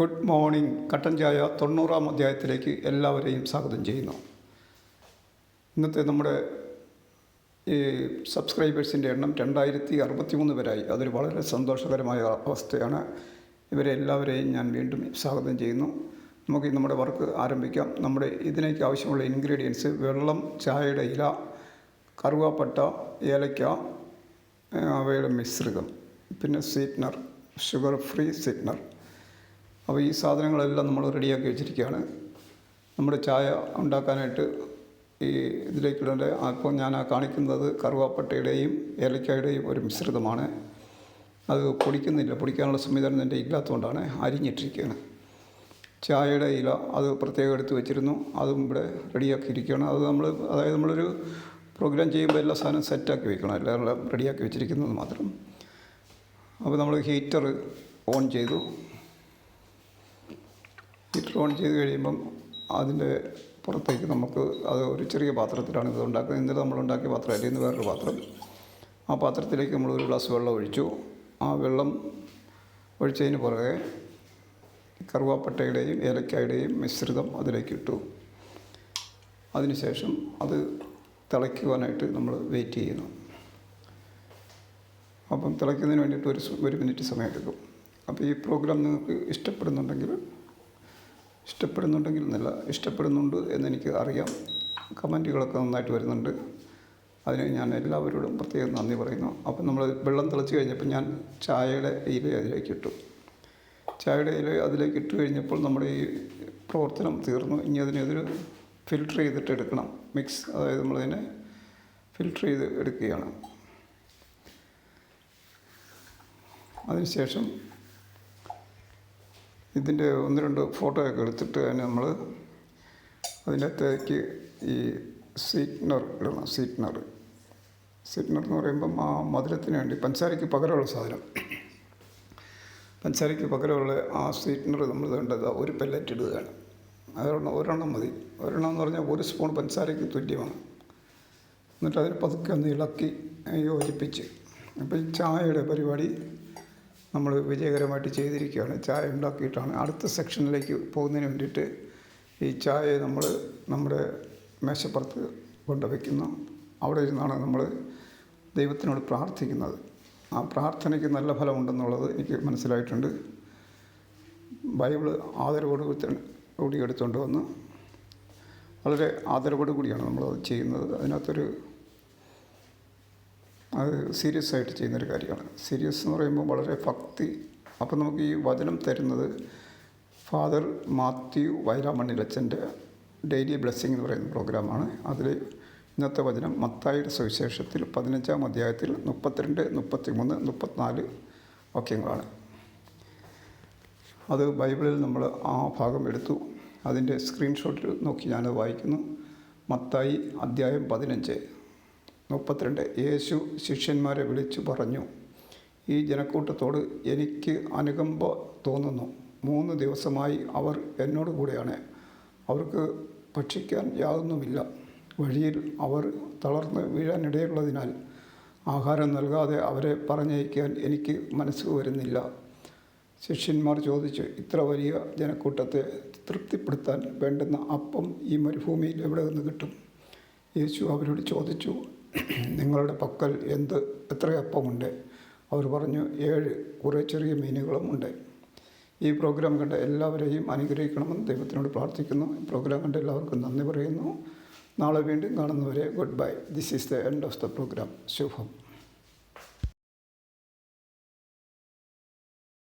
Good morning. കട്ടൻ ചായ തൊണ്ണൂറാം അധ്യായത്തിലേക്ക് എല്ലാവരെയും സ്വാഗതം ചെയ്യുന്നു. ഇന്നത്തെ നമ്മുടെ ഈ സബ്സ്ക്രൈബേഴ്സിന്റെ എണ്ണം രണ്ടായിരത്തി അറുപത്തി മൂന്ന് പേരായി അതൊരു വളരെ സന്തോഷകരമായ അവസ്ഥയാണ്. ഇവരെ എല്ലാവരെയും ഞാൻ വീണ്ടും സ്വാഗതം ചെയ്യുന്നു. നമുക്ക് നമ്മുടെ വർക്ക് ആരംഭിക്കാം. നമ്മുടെ ഇതിനേക്ക് ആവശ്യമുള്ള ഇൻഗ്രീഡിയൻസ് വെള്ളം ചായയുടെ ഇല കറുവാപ്പട്ട ഏലയ്ക്ക അവയുടെ മിശ്രിതം പിന്നെ സ്വീറ്റ്നർ ഷുഗർ ഫ്രീ സ്വീറ്റ്നർ. അപ്പോൾ ഈ സാധനങ്ങളെല്ലാം നമ്മൾ റെഡിയാക്കി വെച്ചിരിക്കുകയാണ്. നമ്മുടെ ചായ ഉണ്ടാക്കാനായിട്ട് ഈ ഇതിലേക്കിടേണ്ട അപ്പോൾ ഞാൻ ആ കാണിക്കുന്നത് കറുവാപ്പട്ടയുടെയും ഏലക്കായുടെയും ഒരു മിശ്രിതമാണ്. അത് പൊടിക്കുന്നില്ല. പൊടിക്കാനുള്ള സംവിധാനം എന്റെ ഇല്ലാത്തതുകൊണ്ടാണ് അരിഞ്ഞിട്ടിരിക്കുകയാണ്. ചായയുടെ ഇല അത് പ്രത്യേകം എടുത്ത് വെച്ചിരുന്നു. അതും ഇവിടെ റെഡിയാക്കിയിരിക്കുകയാണ്. അത് നമ്മൾ അതായത് നമ്മളൊരു പ്രോഗ്രാം ചെയ്യുമ്പോൾ എല്ലാ സാധനവും സെറ്റാക്കി വെക്കണം. എല്ലാം റെഡിയാക്കി വെച്ചിരിക്കുന്നത് മാത്രം. അപ്പോൾ നമ്മൾ ഹീറ്റർ ഓൺ ചെയ്തു. ഹീറ്റർ ഓൺ ചെയ്ത് കഴിയുമ്പം അതിന്റെ പുറത്തേക്ക് നമുക്ക് അത് ഒരു ചെറിയ പാത്രത്തിലാണ് ഇത് ഉണ്ടാക്കുന്നത്. ഇന്നലെ നമ്മൾ ഉണ്ടാക്കിയ പാത്രമല്ല ഇന്ന് വേറൊരു പാത്രം. ആ പാത്രത്തിലേക്ക് നമ്മൾ ഒരു ഗ്ലാസ് വെള്ളം ഒഴിച്ചു. ആ വെള്ളം ഒഴിച്ചതിന് പുറകെ കറുവാപ്പട്ടയുടെയും ഏലക്കായുടെയും മിശ്രിതം അതിലേക്ക് ഇട്ടു. അതിനുശേഷം അത് തിളയ്ക്കുവാനായിട്ട് നമ്മൾ വെയിറ്റ് ചെയ്യുന്നു. അപ്പം തിളയ്ക്കുന്നതിന് വേണ്ടിയിട്ട് ഒരു ഒരു മിനിറ്റ് സമയമെടുക്കും. അപ്പോൾ ഈ പ്രോഗ്രാം നിങ്ങൾക്ക് ഇഷ്ടപ്പെടുന്നുണ്ടെങ്കിൽ ഇഷ്ടപ്പെടുന്നുണ്ടെങ്കിൽ നല്ല ഇഷ്ടപ്പെടുന്നുണ്ട് എന്നെനിക്ക് അറിയാം. കമന്റുകളൊക്കെ നന്നായിട്ട് വരുന്നുണ്ട്. അതിന് ഞാൻ എല്ലാവരോടും പ്രത്യേകം നന്ദി പറയുന്നു. അപ്പം നമ്മൾ വെള്ളം തിളച്ച് കഴിഞ്ഞപ്പോൾ ഞാൻ ചായയുടെ ഇല അതിലേക്ക് ഇട്ടു. ചായയുടെ ഇല അതിലേക്ക് ഇട്ട് കഴിഞ്ഞപ്പോൾ നമ്മുടെ ഈ പ്രവർത്തനം തീർന്നു. ഇനി അതിനെതിരെ ഫിൽട്ടർ ചെയ്തിട്ട് എടുക്കണം. മിക്സ് അതായത് നമ്മളതിനെ ഫിൽട്ടർ ചെയ്ത് എടുക്കുകയാണ്. അതിനുശേഷം ഇതിന്റെ ഒന്ന് രണ്ട് ഫോട്ടോയൊക്കെ എടുത്തിട്ട് അതിന് നമ്മൾ അതിനകത്തേക്ക് ഈ സീറ്റ്നർ ഇടണം സീറ്റ്നർ സീറ്റ്നർ എന്ന് പറയുമ്പം ആ മധുരത്തിന് വേണ്ടി പഞ്ചസാരയ്ക്ക് പകരമുള്ള സാധനം. പഞ്ചസാരയ്ക്ക് പകരമുള്ള ആ സീറ്റ്നർ നമ്മൾ വേണ്ടത് ഒരു പെല്ലറ്റ് ഇടുകയാണ്. അതൊരെണ്ണം ഒരെണ്ണം മതി. ഒരെണ്ണം എന്ന് പറഞ്ഞാൽ ഒരു സ്പൂൺ പഞ്ചസാരയ്ക്ക് തുല്യമാണ്. എന്നിട്ട് അതിന് പതുക്കെ ഒന്ന് ഇളക്കി യോജിപ്പിച്ച് അപ്പോൾ ഈ ചായയുടെ പരിപാടി നമ്മൾ വിജയകരമായിട്ട് ചെയ്തിരിക്കുകയാണ്. ചായ ഉണ്ടാക്കിയിട്ടാണ് അടുത്ത സെക്ഷനിലേക്ക് പോകുന്നതിന് വേണ്ടിയിട്ട് ഈ ചായയെ നമ്മൾ നമ്മുടെ മേശപ്പുറത്ത് കൊണ്ട് വയ്ക്കുന്നു അവിടെ ഇരുന്നാണ് നമ്മൾ ദൈവത്തിനോട് പ്രാർത്ഥിക്കുന്നത്. ആ പ്രാർത്ഥനയ്ക്ക് നല്ല ഫലമുണ്ടെന്നുള്ളത് എനിക്ക് മനസ്സിലായിട്ടുണ്ട്. ബൈബിൾ ആദരവോട് കൂടി- എടുത്തുകൊണ്ട് വന്ന് വളരെ ആദരവോട് കൂടിയാണ് നമ്മളത് ചെയ്യുന്നത്. അതിനകത്തൊരു അത് സീരിയസ് ആയിട്ട് ചെയ്യുന്നൊരു കാര്യമാണ്. സീരിയസ് എന്ന് പറയുമ്പോൾ വളരെ ഭക്തി. അപ്പം നമുക്ക് ഈ വചനം തരുന്നത് ഫാദർ മാത്യു വൈരാമണ്ണിലച്ചന്റെ ഡെയിലി ബ്ലെസ്സിങ് എന്ന് പറയുന്ന പ്രോഗ്രാമാണ് അതിൽ ഇന്നത്തെ വചനം മത്തായിയുടെ സുവിശേഷത്തിൽ പതിനഞ്ചാം അധ്യായത്തിൽ മുപ്പത്തിരണ്ട് മുപ്പത്തി മൂന്ന് മുപ്പത്തിനാല് വാക്യങ്ങളാണ്. അത് ബൈബിളിൽ നമ്മൾ ആ ഭാഗം എടുത്തു. അതിന്റെ സ്ക്രീൻഷോട്ടിൽ നോക്കി ഞാനത് വായിക്കുന്നു. മത്തായി അധ്യായം പതിനഞ്ച്. മുപ്പത്തിരണ്ട്. യേശു ശിഷ്യന്മാരെ വിളിച്ചു പറഞ്ഞു ഈ ജനക്കൂട്ടത്തോട് എനിക്ക് അനുകമ്പ തോന്നുന്നു. മൂന്ന് ദിവസമായി അവർ എന്നോട് കൂടെയാണ്. അവർക്ക് ഭക്ഷിക്കാൻ യാതൊന്നുമില്ല. വഴിയിൽ അവർ തളർന്ന് വീഴാനിടയുള്ളതിനാൽ ആഹാരം നൽകാതെ അവരെ പറഞ്ഞയക്കാൻ എനിക്ക് മനസ്സ് വരുന്നില്ല. ശിഷ്യന്മാർ ചോദിച്ചു ഇത്ര വലിയ ജനക്കൂട്ടത്തെ തൃപ്തിപ്പെടുത്താൻ വേണ്ടുന്ന അപ്പം ഈ മരുഭൂമിയിൽ എവിടെ നിന്ന് കിട്ടും? യേശു അവരോട് ചോദിച്ചു നിങ്ങളുടെ പക്കൽ എന്ത് എത്ര അപ്പമുണ്ട്? അവർ പറഞ്ഞു ഏഴ് കുറേ ചെറിയ മീനുകളും ഉണ്ട്. ഈ പ്രോഗ്രാം കണ്ട എല്ലാവരെയും അനുഗ്രഹിക്കണമെന്ന് ദൈവത്തിനോട് പ്രാർത്ഥിക്കുന്നു. ഈ പ്രോഗ്രാം കണ്ട എല്ലാവർക്കും നന്ദി പറയുന്നു. നാളെ വീണ്ടും കാണുന്നവരെ good bye this is the end of the program Shubham.